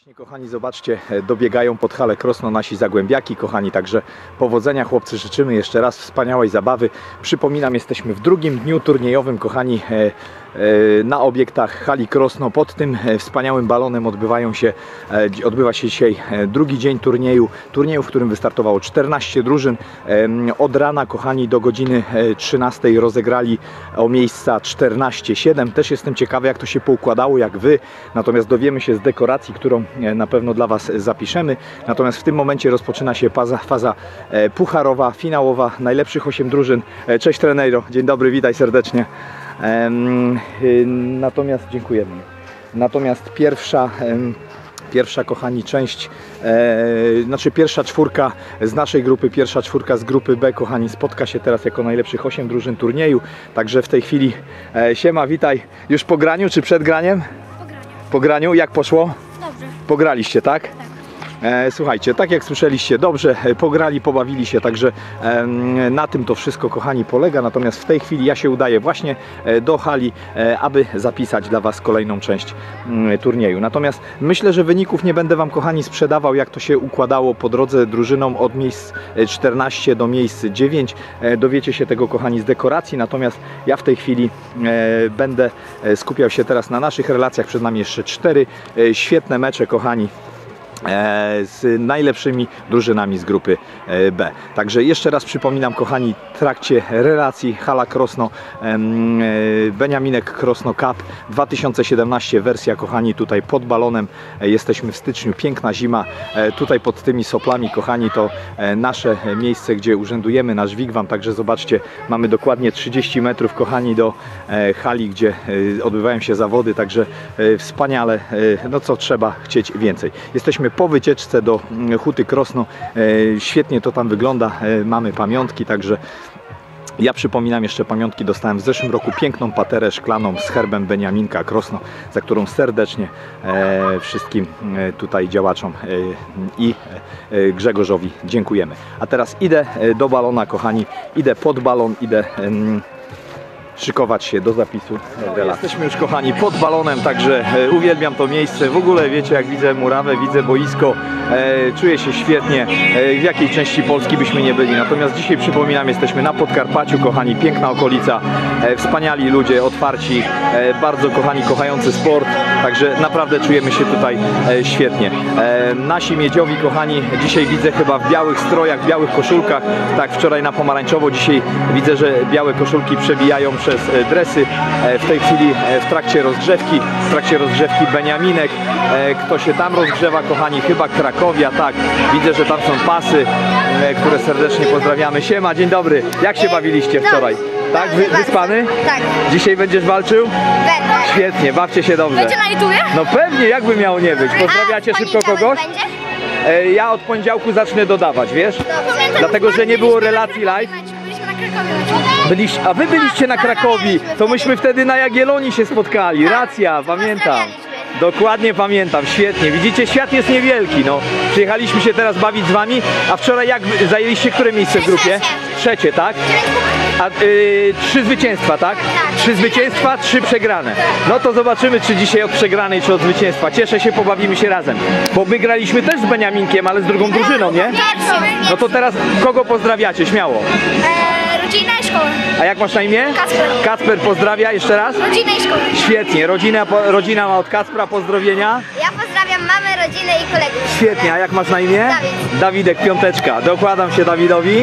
Właśnie, kochani, zobaczcie, e, dobiegają pod halę Krosno nasi zagłębiaki, kochani, także powodzenia chłopcy życzymy jeszcze raz wspaniałej zabawy. Przypominam, jesteśmy w drugim dniu turniejowym, kochani, e, na obiektach hali Krosno. Pod tym e, wspaniałym balonem odbywają się, e, odbywa się dzisiaj e, drugi dzień turnieju, turnieju, w którym wystartowało 14 drużyn. Od rana, kochani, do godziny e, 13 rozegrali o miejsca 14-7. Też jestem ciekawy, jak to się poukładało, jak wy. Natomiast dowiemy się z dekoracji, którą e, na pewno dla was zapiszemy. Natomiast w tym momencie rozpoczyna się faza, faza e, pucharowa, finałowa, najlepszych 8 drużyn. E, Cześć trenero, dzień dobry, witaj serdecznie. Y, Natomiast dziękujemy. Natomiast pierwsza Pierwsza, kochani, część, e, znaczy pierwsza czwórka z naszej grupy, pierwsza czwórka z grupy B, kochani, spotka się teraz jako najlepszych 8 drużyn turnieju. Także w tej chwili, e, siema, witaj. Już po graniu czy przed graniem? Po graniu, jak poszło? Dobrze. Pograliście, tak? E, słuchajcie, tak jak słyszeliście, dobrze e, pograli, pobawili się, także na tym to wszystko, kochani, polega. Natomiast w tej chwili ja się udaję właśnie e, do hali, e, aby zapisać dla Was kolejną część mm, turnieju. Natomiast myślę, że wyników nie będę Wam, kochani, sprzedawał, jak to się układało po drodze drużynom od miejsc e, 14 do miejsc 9. E, Dowiecie się tego, kochani, z dekoracji. Natomiast ja w tej chwili e, będę e, skupiał się teraz na naszych relacjach. Przed nami jeszcze cztery e, świetne mecze, kochani e, z najlepszymi drużynami z grupy e, B. Także jeszcze raz przypominam, kochani, w trakcie relacji Hala Krosno, e, Beniaminek Krosno Cup 2017 wersja, kochani, tutaj pod balonem. E, Jesteśmy w styczniu, piękna zima. E, Tutaj pod tymi soplami, kochani, to e, nasze miejsce, gdzie urzędujemy, nasz wigwam. Także zobaczcie, mamy dokładnie 30 metrów, kochani, do e, hali, gdzie e, odbywają się zawody. Także e, wspaniale, e, no co trzeba chcieć więcej. Jesteśmy po wycieczce do mm, Huty Krosno. E, Świetnie to tam wygląda. E, Mamy pamiątki, także ja przypominam jeszcze pamiątki, dostałem w zeszłym roku piękną paterę szklaną z herbem Beniaminka Krosno, za którą serdecznie e, wszystkim tutaj działaczom i Grzegorzowi dziękujemy. A teraz idę do balona, kochani, idę pod balon, idę szykować się do zapisu. Jesteśmy już kochani pod balonem, także e, uwielbiam to miejsce. W ogóle wiecie jak widzę murawę, widzę boisko, e, czuję się świetnie. E, w jakiej części Polski byśmy nie byli. Natomiast dzisiaj przypominam, jesteśmy na Podkarpaciu, kochani, piękna okolica, e, wspaniali ludzie, otwarci, e, bardzo kochani, kochający sport. Także naprawdę czujemy się tutaj e, świetnie. Nasi miedziowi, kochani, dzisiaj widzę chyba w białych strojach, w białych koszulkach. Tak, wczoraj na pomarańczowo, dzisiaj widzę, że białe koszulki przebijają przez e, dresy. E, w tej chwili e, w trakcie rozgrzewki, w trakcie rozgrzewki Beniaminek. Kto się tam rozgrzewa, kochani, chyba Krakowia, tak. Widzę, że tam są pasy, które serdecznie pozdrawiamy. Siema, dzień dobry. Jak się bawiliście wczoraj? Tak, Wy, wyspany? Tak. Dzisiaj będziesz walczył? Będę. Świetnie, bawcie się dobrze. Będzie na? No pewnie, jakby miało nie być. Pozdrawiacie szybko kogoś? Będzie? Ja od poniedziałku zacznę dodawać, wiesz? Pamiętam, Dlatego, że nie było relacji live. Byliś, a wy byliście na Krakowi, to myśmy wtedy na Jagiellonii się spotkali. Racja, pamiętam. Dokładnie pamiętam, świetnie. Widzicie, świat jest niewielki. No. Przyjechaliśmy się teraz bawić z wami, a wczoraj jak zajęliście które miejsce w grupie? Trzecie, tak? A y, trzy zwycięstwa, tak? Trzy zwycięstwa, trzy przegrane. No to zobaczymy, czy dzisiaj od przegranej, czy od zwycięstwa. Cieszę się, pobawimy się razem. Bo my graliśmy też z Beniaminkiem, ale z drugą drużyną, nie? No to teraz kogo pozdrawiacie? Śmiało. Rodzina i szkoła. A jak masz na imię? Kacper. Kacper pozdrawia jeszcze raz. Rodzina i szkoła. Świetnie, rodzina, po- rodzina ma od Kacpra pozdrowienia. Ja pozdrawiam mamę, rodzinę i kolegów. Świetnie, a jak masz na imię? Dawid. Dawidek, piąteczka. Dokładam się Dawidowi. E,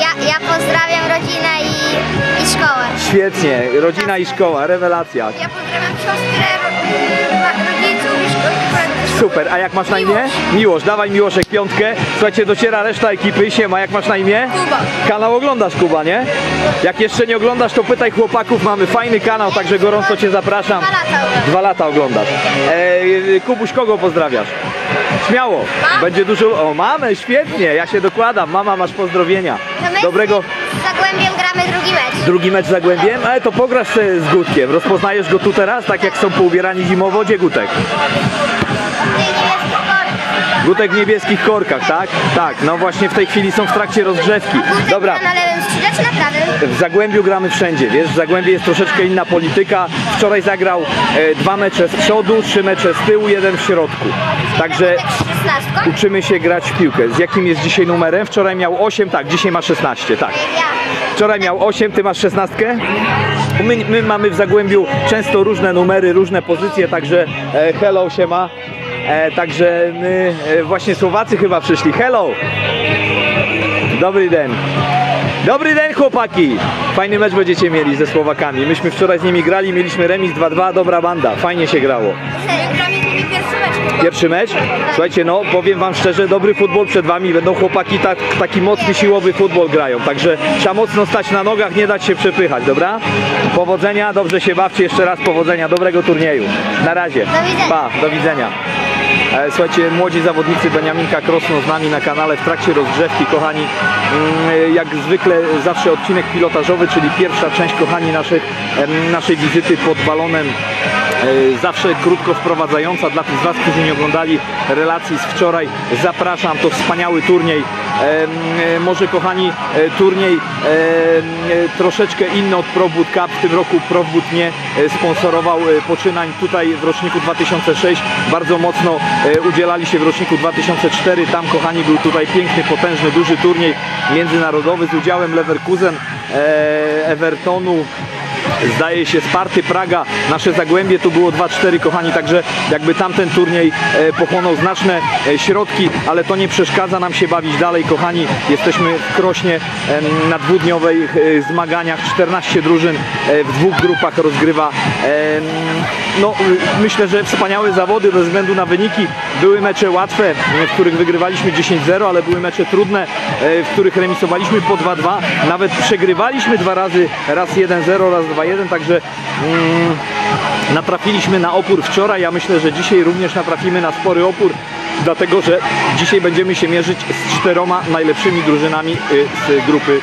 ja, ja pozdrawiam rodzinę i, i szkołę. Świetnie, rodzina i szkoła, rewelacja. Ja pozdrawiam siostrę, Super, a jak masz na imię? Miłosz, dawaj Miłoszek piątkę. Słuchajcie, dociera reszta ekipy. Siema, jak masz na imię? Kuba. Kanał oglądasz, Kuba, nie? Jak jeszcze nie oglądasz, to pytaj chłopaków. Mamy fajny kanał, także gorąco Cię zapraszam. Dwa lata oglądam. Dwa lata oglądasz. E, Kubuś, kogo pozdrawiasz? Śmiało. Będzie dużo... O, mamę, świetnie. Ja się dokładam. Mama, masz pozdrowienia. Dobrego... Zagłębiem gramy drugi mecz. Drugi mecz Zagłębiem, ale to pograsz z Gutkiem. Rozpoznajesz go tu teraz, tak jak są poubierani zimowo? Gdzie Gutek? Gutek w niebieskich korkach, tak? Tak, no właśnie w tej chwili są w trakcie rozgrzewki. Dobra, Na lewym skrzydle czy na prawym? w Zagłębiu gramy wszędzie, wiesz, w Zagłębiu jest troszeczkę inna polityka. Wczoraj zagrał e, dwa mecze z przodu, trzy mecze z tyłu, jeden w środku. Także Tak z 16? uczymy się grać w piłkę. Z jakim jest dzisiaj numerem? Wczoraj miał 8, tak, dzisiaj ma 16, tak. Wczoraj miał 8, ty masz 16? My, my mamy w Zagłębiu często różne numery, różne pozycje, także e, hello się ma. E, także my, e, właśnie Słowacy chyba przyszli. Hello! Dobry den. Dobry den chłopaki! Fajny mecz będziecie mieli ze Słowakami. Myśmy wczoraj z nimi grali, mieliśmy remis 2-2, dobra banda, fajnie się grało. Pierwszy mecz. Słuchajcie, no powiem wam szczerze, dobry futbol przed wami. Będą chłopaki tak, taki mocny, siłowy futbol grają. Także trzeba mocno stać na nogach, nie dać się przepychać, dobra? Powodzenia, dobrze się bawcie, jeszcze raz powodzenia, dobrego turnieju. Na razie. Do. Pa, do widzenia. E, Słuchajcie, młodzi zawodnicy Beniaminka Krosno z nami na kanale w trakcie rozgrzewki, kochani. Mm, Jak zwykle zawsze odcinek pilotażowy, czyli pierwsza część, kochani, naszych, naszej wizyty pod balonem E, Zawsze krótko wprowadzająca dla tych z Was, którzy nie oglądali relacji z wczoraj. Zapraszam, to wspaniały turniej. E, Może kochani, e, turniej e, troszeczkę inny od ProBoot Cup. W tym roku ProBoot nie e, sponsorował e, poczynań tutaj w roczniku 2006. Bardzo mocno e, udzielali się w roczniku 2004. Tam kochani był tutaj piękny, potężny, duży turniej międzynarodowy z udziałem Leverkusen, e, Evertonu, Zdaje się Sparty Praga, nasze Zagłębie tu było 2-4 kochani, także jakby tamten turniej e, pochłonął znaczne e, środki, ale to nie przeszkadza nam się bawić dalej kochani. Jesteśmy w Krośnie na dwudniowych e, zmaganiach, 14 drużyn w dwóch grupach rozgrywa. No y, myślę, że wspaniałe zawody bez względu na wyniki. Były mecze łatwe, w których wygrywaliśmy 10-0, ale były mecze trudne, e, w których remisowaliśmy po 2-2, nawet przegrywaliśmy dwa razy, raz 1-0, raz 2-1, także mm, natrafiliśmy na opór wczoraj, ja myślę, że dzisiaj również natrafimy na spory opór, dlatego że dzisiaj będziemy się mierzyć z czteroma najlepszymi drużynami y, z grupy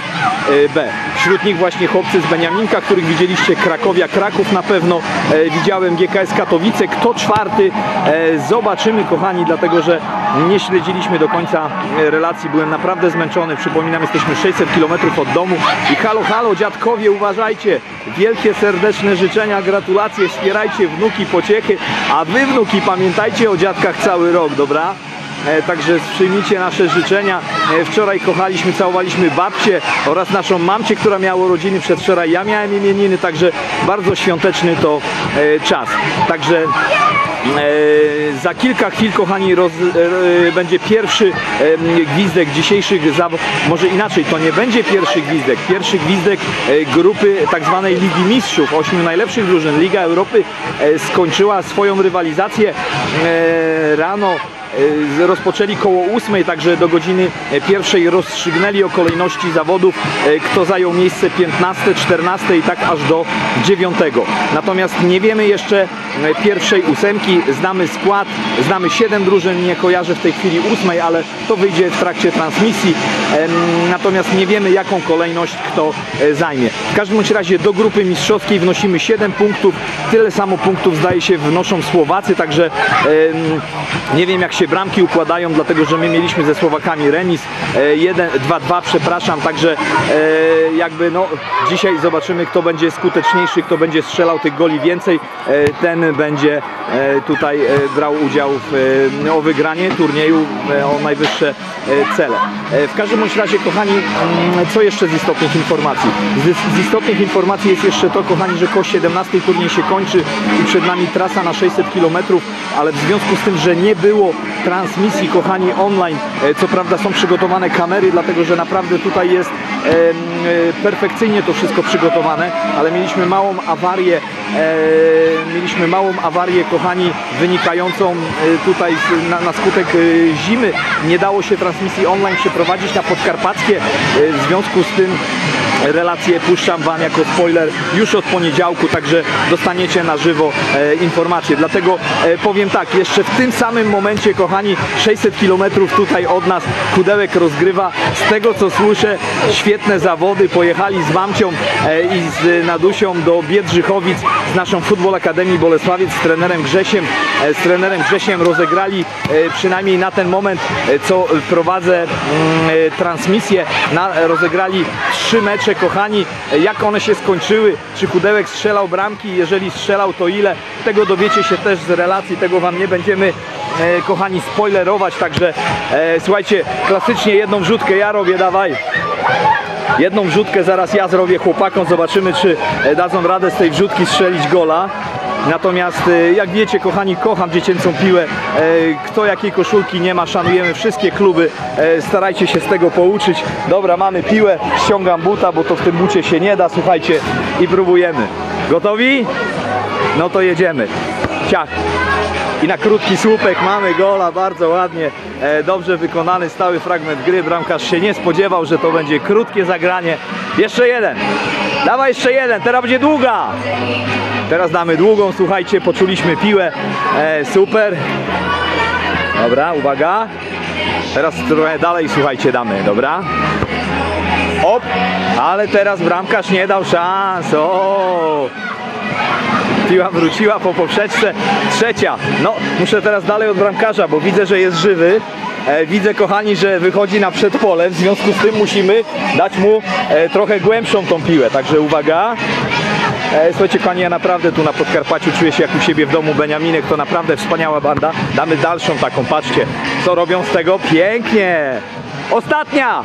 y, B. Wśród nich właśnie chłopcy z Beniaminka, których widzieliście, Krakowia, Kraków na pewno, e, widziałem GKS Katowice, kto czwarty, e, zobaczymy kochani, dlatego że nie śledziliśmy do końca e, relacji, byłem naprawdę zmęczony, przypominam, jesteśmy 600 km od domu i halo, halo dziadkowie, uważajcie, wielkie serdeczne życzenia, gratulacje, wspierajcie wnuki, pociechy, a wy wnuki pamiętajcie o dziadkach cały rok, dobra? E, Także przyjmijcie nasze życzenia. E, Wczoraj kochaliśmy, całowaliśmy babcię oraz naszą mamcię, która miała urodziny przedwczoraj. Ja miałem imieniny, także bardzo świąteczny to czas. Także za kilka chwil, kochani, roz, e, będzie pierwszy e, gwizdek dzisiejszych zawodów. Może inaczej, to nie będzie pierwszy gwizdek. Pierwszy gwizdek e, grupy tak zwanej Ligi Mistrzów, ośmiu najlepszych drużyn. Liga Europy e, skończyła swoją rywalizację e, rano. e, Rozpoczęli koło ósmej, także do godziny e, pierwszej rozstrzygnęli o kolejności zawodów, e, kto zajął miejsce 15, 14 i tak aż do 9. Natomiast nie wiemy jeszcze e, pierwszej ósemki, znamy skład, znamy 7 drużyn, nie kojarzę w tej chwili ósmej, ale to wyjdzie w trakcie transmisji. Natomiast nie wiemy jaką kolejność kto e, zajmie. W każdym razie do grupy mistrzowskiej wnosimy 7 punktów, tyle samo punktów zdaje się wnoszą Słowacy, także nie wiem jak się bramki układają, dlatego że my mieliśmy ze Słowakami remis e, 1, 2-2, przepraszam, także e, jakby no dzisiaj zobaczymy kto będzie skuteczniejszy, kto będzie strzelał tych goli więcej, e, będzie e, tutaj e, brał udział w, e, o wygranie turnieju o najwyższe cele. W każdym bądź razie kochani, mm, co jeszcze z istotnych informacji? Z, z istotnych informacji jest jeszcze to kochani, że koło 17 turniej się kończy i przed nami trasa na 600 km, ale w związku z tym, że nie było transmisji kochani online, co prawda są przygotowane kamery, dlatego że naprawdę tutaj jest perfekcyjnie to wszystko przygotowane, ale mieliśmy małą awarię, mieliśmy małą awarię kochani wynikającą e, tutaj na, na skutek e, zimy. Nie dało się transmisji online przeprowadzić na Podkarpackie, e, w związku z tym relacje puszczam Wam jako spoiler już od poniedziałku, także dostaniecie na żywo e, informacje. Dlatego e, powiem tak, jeszcze w tym samym momencie, kochani, 600 km tutaj od nas Kudełek rozgrywa. Z tego co słyszę, świetne zawody. Pojechali z mamcią e, i z Nadusią do Biedrzychowic z naszą Futbol Akademii Bolesławiec, z trenerem Grzesiem, e, z trenerem Grzesiem rozegrali e, przynajmniej na ten moment, e, co prowadzę mm, transmisję, na, rozegrali trzy mecze, kochani, jak one się skończyły, czy Kudełek strzelał bramki, jeżeli strzelał, to ile, tego dowiecie się też z relacji, tego Wam nie będziemy, kochani, spoilerować, także słuchajcie, klasycznie jedną wrzutkę ja robię, dawaj. Jedną wrzutkę zaraz ja zrobię chłopakom, zobaczymy czy e, dadzą radę z tej wrzutki strzelić gola. Natomiast e, jak wiecie kochani, kocham dziecięcą piłę. E, Kto jakiej koszulki nie ma, szanujemy wszystkie kluby. Starajcie się z tego pouczyć. Dobra, mamy piłę, ściągam buta, bo to w tym bucie się nie da, słuchajcie i próbujemy. Gotowi? No to jedziemy. Ciach. I na krótki słupek mamy gola, bardzo ładnie, e, dobrze wykonany stały fragment gry. Bramkarz się nie spodziewał, że to będzie krótkie zagranie. Jeszcze jeden. Dawaj jeszcze jeden, teraz będzie długa. Teraz damy długą, słuchajcie, poczuliśmy piłę. E, super. Dobra, uwaga. Teraz trochę dalej, słuchajcie, damy, dobra. Op, ale teraz bramkarz nie dał szans. O! Piła wróciła po poprzeczce. Trzecia. No, muszę teraz dalej od bramkarza, bo widzę, że jest żywy. E, widzę, kochani, że wychodzi na przedpole. W związku z tym musimy dać mu e, trochę głębszą tą piłę. Także uwaga. E, słuchajcie, kochani, ja naprawdę tu na Podkarpaciu czuję się jak u siebie w domu. Beniaminek to naprawdę wspaniała banda. Damy dalszą taką, patrzcie. Co robią z tego? Pięknie. Ostatnia.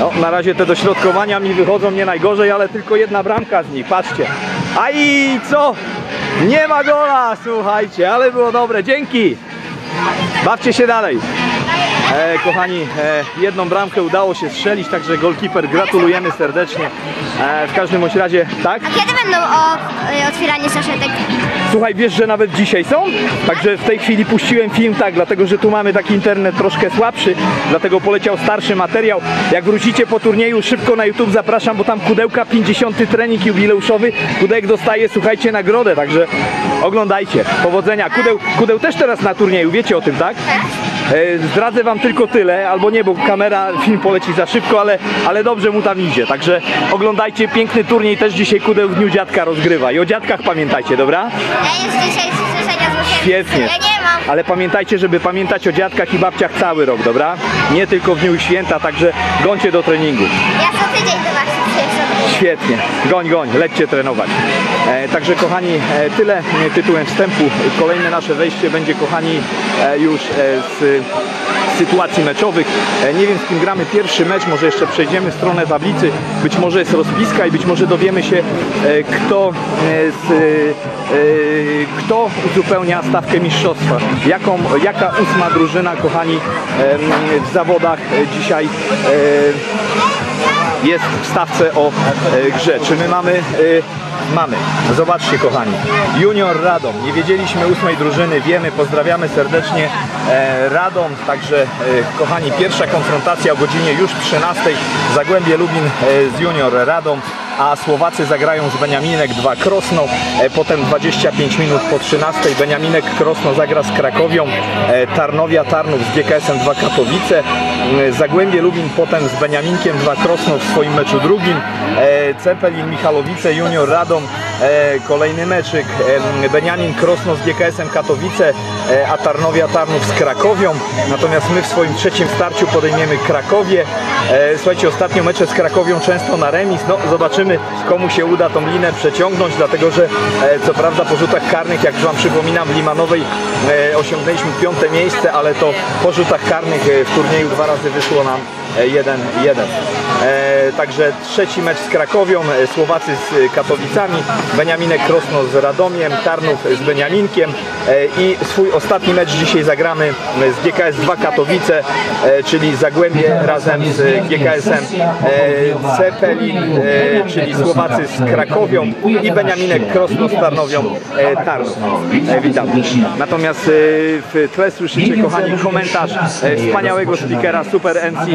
No, na razie te dośrodkowania mi wychodzą nie najgorzej, ale tylko jedna bramka z nich, patrzcie. A i co? Nie ma gola, słuchajcie, ale było dobre, dzięki. Bawcie się dalej. E, kochani, e, jedną bramkę udało się strzelić, także golkiper gratulujemy serdecznie. E, w każdym bądź razie, tak? A kiedy będą o, y, otwieranie saszetek? Słuchaj, wiesz, że nawet dzisiaj są? Także w tej chwili puściłem film tak, dlatego że tu mamy taki internet troszkę słabszy, dlatego poleciał starszy materiał. Jak wrócicie po turnieju, szybko na YouTube zapraszam, bo tam Kudełka 50. trening jubileuszowy. Kudełek dostaje, słuchajcie, nagrodę, także oglądajcie. Powodzenia. Kudeł, Kudeł też teraz na turnieju, wiecie o tym, tak? E, Zdradzę wam tylko tyle, albo nie, bo kamera, film poleci za szybko, ale, ale dobrze mu tam idzie. Także oglądajcie, piękny turniej też dzisiaj Kudeł w Dniu Dziadka rozgrywa. I o dziadkach pamiętajcie, dobra? Ja już dzisiaj z życzenia złożyłem. Świetnie. Ja nie mam. Ale pamiętajcie, żeby pamiętać o dziadkach i babciach cały rok, dobra? Nie tylko w dniu święta, także gońcie do treningu. Ja co tydzień do was. Świetnie. Goń, goń, lećcie trenować. E, także kochani, e, tyle e, tytułem wstępu. Kolejne nasze wejście będzie, kochani, e, już z sytuacji meczowych. E, nie wiem, z kim gramy pierwszy mecz, może jeszcze przejdziemy w stronę tablicy. Być może jest rozpiska i być może dowiemy się, e, kto, e, z, kto uzupełnia stawkę mistrzostwa. Jaką, jaka ósma drużyna, kochani, w zawodach dzisiaj jest w stawce o grze. Czy my mamy? Mamy. Zobaczcie kochani. Junior Radom. Nie wiedzieliśmy ósmej drużyny, wiemy, pozdrawiamy serdecznie e, Radom. Także e, kochani, pierwsza konfrontacja o godzinie już 13. Zagłębie Lubin e, z Junior Radom. A Słowacy zagrają z Beniaminek 2 Krosno, e, potem 25 minut po 13 Beniaminek Krosno zagra z Krakowią, e, Tarnowia Tarnów z GKS-em 2 Katowice, Zagłębie Lubin potem z Beniaminkiem 2 Krosno w swoim meczu drugim, e, Cepelin Michalowice Junior Radom, kolejny meczyk, e, Beniamin Krosno z GKS-em Katowice, e, a Tarnowia Tarnów z Krakowią, natomiast my w swoim trzecim starciu podejmiemy Krakowie, e, słuchajcie, ostatnio mecze z Krakowią często na remis, no zobaczymy komu się uda tą linę przeciągnąć, dlatego że e, co prawda po rzutach karnych, jak już Wam przypominam, w Limanowej e, osiągnęliśmy piąte miejsce, ale to po rzutach karnych e, w turnieju dwa razy wyszło nam 1-1. E, także trzeci mecz z Krakowią, e, Słowacy z e, Katowicami, Beniaminek Krosno z Radomiem, Tarnów z Beniaminkiem i swój ostatni mecz dzisiaj zagramy z GKS 2 Katowice, czyli Zagłębie razem z GKS-em Cepelin, czyli Słowacy z Krakowią i Beniaminek Krosno z Tarnowią Tarnów. Witam. Natomiast w tle słyszycie kochani komentarz wspaniałego speakera Super MC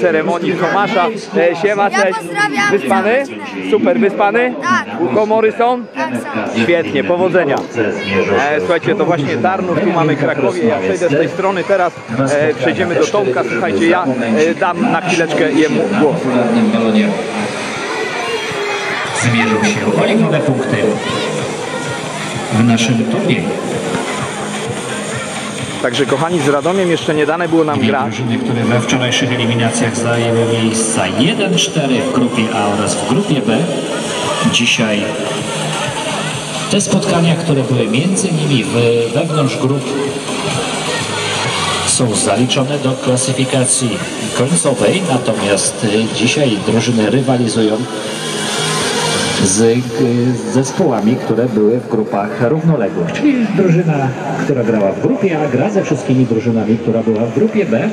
ceremonii Tomasza. E, siema, Ja cześć. pozdrawiam. Wyspany? Super, wyspany? Tak. Komory są? Tak są. Świetnie, powodzenia. E, słuchajcie, to właśnie Tarnów, tu mamy Krakowie, ja przejdę z tej strony teraz, e, przejdziemy do Tomka, słuchajcie, ja e, dam na chwileczkę jemu głos. zmierzą się o punkty w naszym turnieju. Także kochani, z Radomiem jeszcze nie dane było nam grać. drużyny, które we wczorajszych eliminacjach zajęły miejsca 1-4 w grupie A oraz w grupie B. Dzisiaj te spotkania, które były między nimi wewnątrz grup są zaliczone do klasyfikacji końcowej, natomiast y, dzisiaj drużyny rywalizują z zespołami, które były w grupach równoległych. Czyli drużyna, która grała w grupie A, gra ze wszystkimi drużynami, która była w grupie B.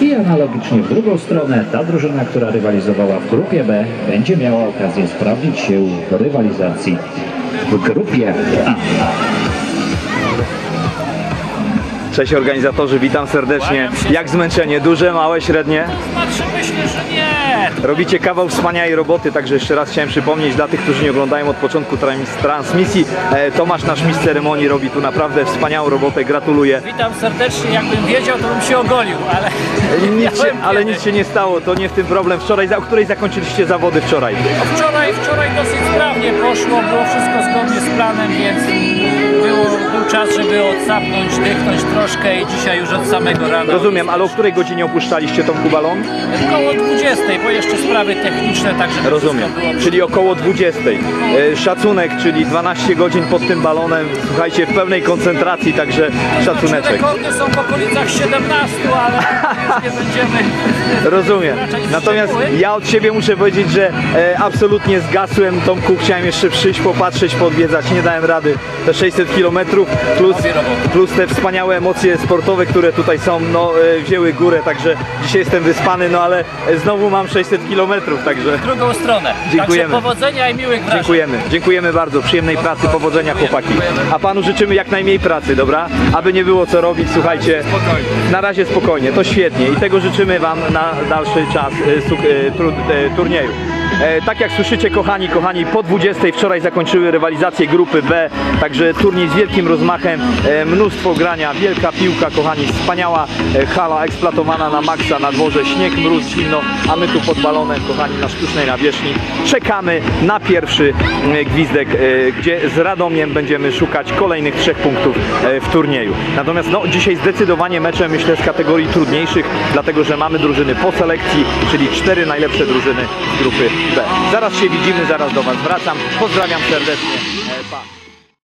I analogicznie w drugą stronę, ta drużyna, która rywalizowała w grupie B, będzie miała okazję sprawdzić się w rywalizacji w grupie A. Cześć organizatorzy, witam serdecznie. Jak zmęczenie? Duże, małe, średnie? Znaczy myślę, że nie. Robicie kawał wspaniałej roboty, także jeszcze raz chciałem przypomnieć dla tych, którzy nie oglądają od początku trans- transmisji. E, Tomasz, nasz mistrz ceremonii, robi tu naprawdę wspaniałą robotę, gratuluję. Witam serdecznie. Jakbym wiedział, to bym się ogolił, ale Nic się, ale nic się nie stało, to nie w tym problem. Wczoraj, o której zakończyliście zawody wczoraj? Wczoraj, wczoraj dosyć sprawnie poszło, było wszystko zgodnie z planem, więc było, był czas, żeby odsapnąć, dychnąć troszkę i dzisiaj już od samego rana. Rozumiem, ale o której godzinie opuszczaliście tą kubalon? Około 20, bo jeszcze sprawy techniczne, także Rozumiem, było czyli około 20. E, Szacunek, czyli 12 godzin pod tym balonem, słuchajcie, w pełnej koncentracji, także szacuneczek. Rekordy są w okolicach 17, ale będziemy Rozumiem. Natomiast ja od siebie muszę powiedzieć, że e, absolutnie zgasłem Tomku, chciałem jeszcze przyjść, popatrzeć, podwiedzać, nie dałem rady. Te 600 km plus, plus te wspaniałe emocje sportowe, które tutaj są, no e, wzięły górę, także dzisiaj jestem wyspany, no ale znowu mam 600 km, także w drugą stronę. Dziękujemy. Także powodzenia i miłych wrażeń. dziękujemy. Dziękujemy bardzo, przyjemnej pracy, powodzenia chłopaki. A panu życzymy jak najmniej pracy, dobra? Aby nie było co robić, słuchajcie. Na razie spokojnie, to świetnie i tego życzymy wam na dalszy czas e, tru- e, turnieju. E, Tak jak słyszycie kochani, kochani, po 20 wczoraj zakończyły rywalizacje grupy B, także turniej z wielkim rozmachem, e, mnóstwo grania, wielka piłka kochani, wspaniała e, hala eksploatowana na maksa na dworze, śnieg, mróz, zimno, a my tu pod balonem kochani na sztucznej nawierzchni czekamy na pierwszy gwizdek, gdzie z Radomiem będziemy szukać kolejnych trzech punktów w turnieju. Natomiast no, dzisiaj zdecydowanie mecze myślę z kategorii trudniejszych, dlatego że mamy drużyny po selekcji, czyli cztery najlepsze drużyny z grupy B. Zaraz się widzimy, zaraz do Was wracam. Pozdrawiam serdecznie. E, Pa.